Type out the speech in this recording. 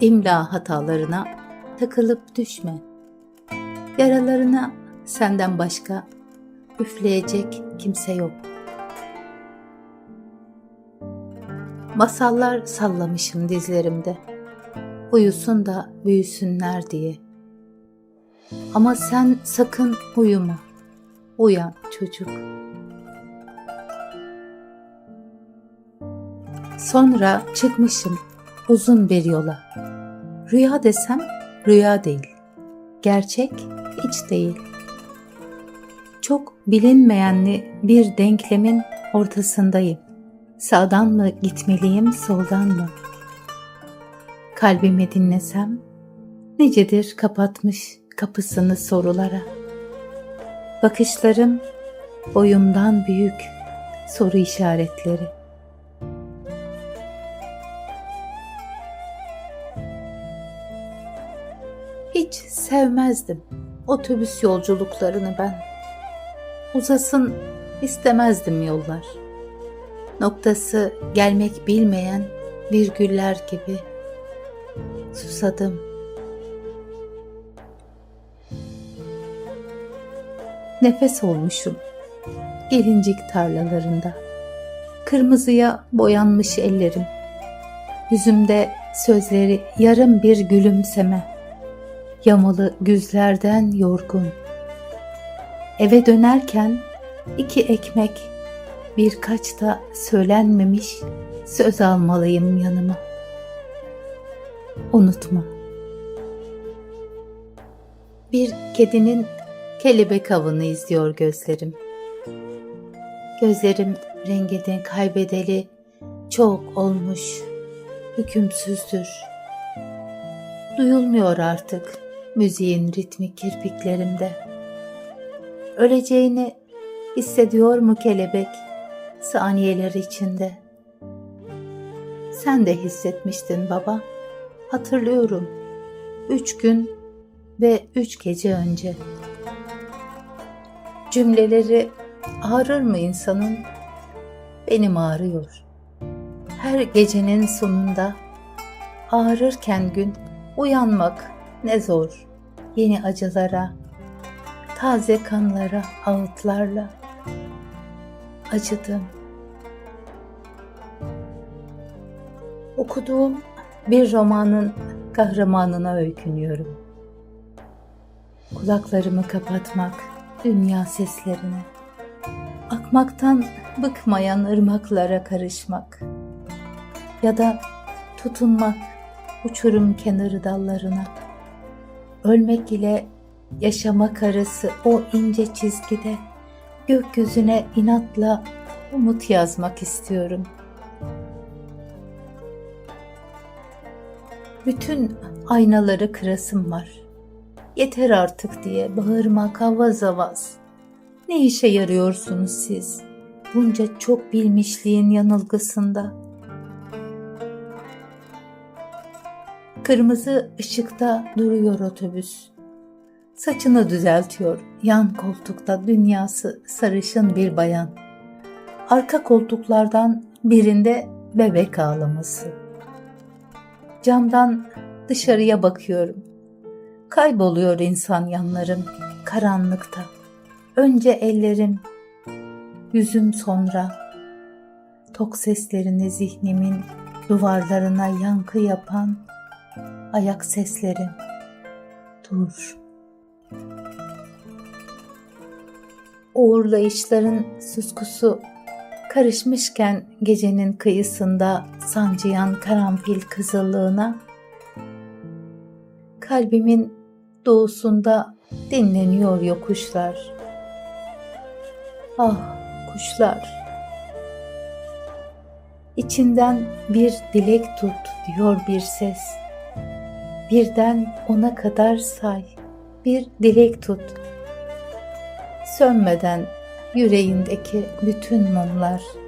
İmla hatalarına takılıp düşme. Yaralarına senden başka üfleyecek kimse yok. Masallar sallamışım dizlerimde. Uyusun da büyüsünler diye. Ama sen sakın uyuma. Uyan çocuk. Sonra çıkmışım uzun bir yola. Rüya desem rüya değil. Gerçek hiç değil. Çok bilinmeyenli bir denklemin ortasındayım. Sağdan mı gitmeliyim, soldan mı? Kalbimi dinlesem nicedir kapatmış kapısını sorulara. Bakışlarım boyumdan büyük soru işaretleri. Sevmezdim otobüs yolculuklarını ben. Uzasın istemezdim yollar. Noktası gelmek bilmeyen virgüller gibi. Susadım. Nefes olmuşum gelincik tarlalarında. Kırmızıya boyanmış ellerim. Yüzümde sözleri yarım bir gülümseme yamalı güzlerden yorgun. Eve dönerken iki ekmek, birkaç da söylenmemiş söz almalıyım yanıma. Unutma. Bir kedinin kelebek avını izliyor gözlerim. Gözlerim rengini kaybedeli çok olmuş, hükümsüzdür. Duyulmuyor artık müziğin ritmik kirpiklerimde. Öleceğini hissediyor mu kelebek saniyeler içinde? Sen de hissetmiştin baba. Hatırlıyorum. Üç gün ve üç gece önce. Cümleleri ağrır mı insanın? Benim ağrıyor. Her gecenin sonunda ağrırken gün uyanmak ne zor yeni acılara, taze kanlara, ağıtlarla acıdım. Okuduğum bir romanın kahramanına öykünüyorum. Kulaklarımı kapatmak dünya seslerine, akmaktan bıkmayan ırmaklara karışmak ya da tutunmak uçurum kenarı dallarına.'' Ölmek ile yaşamak arası o ince çizgide gökyüzüne inatla umut yazmak istiyorum. Bütün aynaları kırasım var. Yeter artık diye bağırmak avaz avaz. Ne işe yarıyorsunuz siz? Bunca çok bilmişliğin yanılgısında.'' Kırmızı ışıkta duruyor otobüs. Saçını düzeltiyor. Yan koltukta dünyası sarışın bir bayan. Arka koltuklardan birinde bebek ağlaması. Camdan dışarıya bakıyorum. Kayboluyor insan yanlarım karanlıkta. Önce ellerim, yüzüm sonra. Tok seslerini zihnimin duvarlarına yankı yapan ayak sesleri. Dur. Uğurlayışların suskusu karışmışken gecenin kıyısında sancıyan karanfil kızıllığına kalbimin doğusunda dinleniyor yokuşlar. Ah kuşlar. İçinden bir dilek tut diyor bir ses. Birden ona kadar say, bir dilek tut. Sönmeden yüreğindeki bütün mumlar.''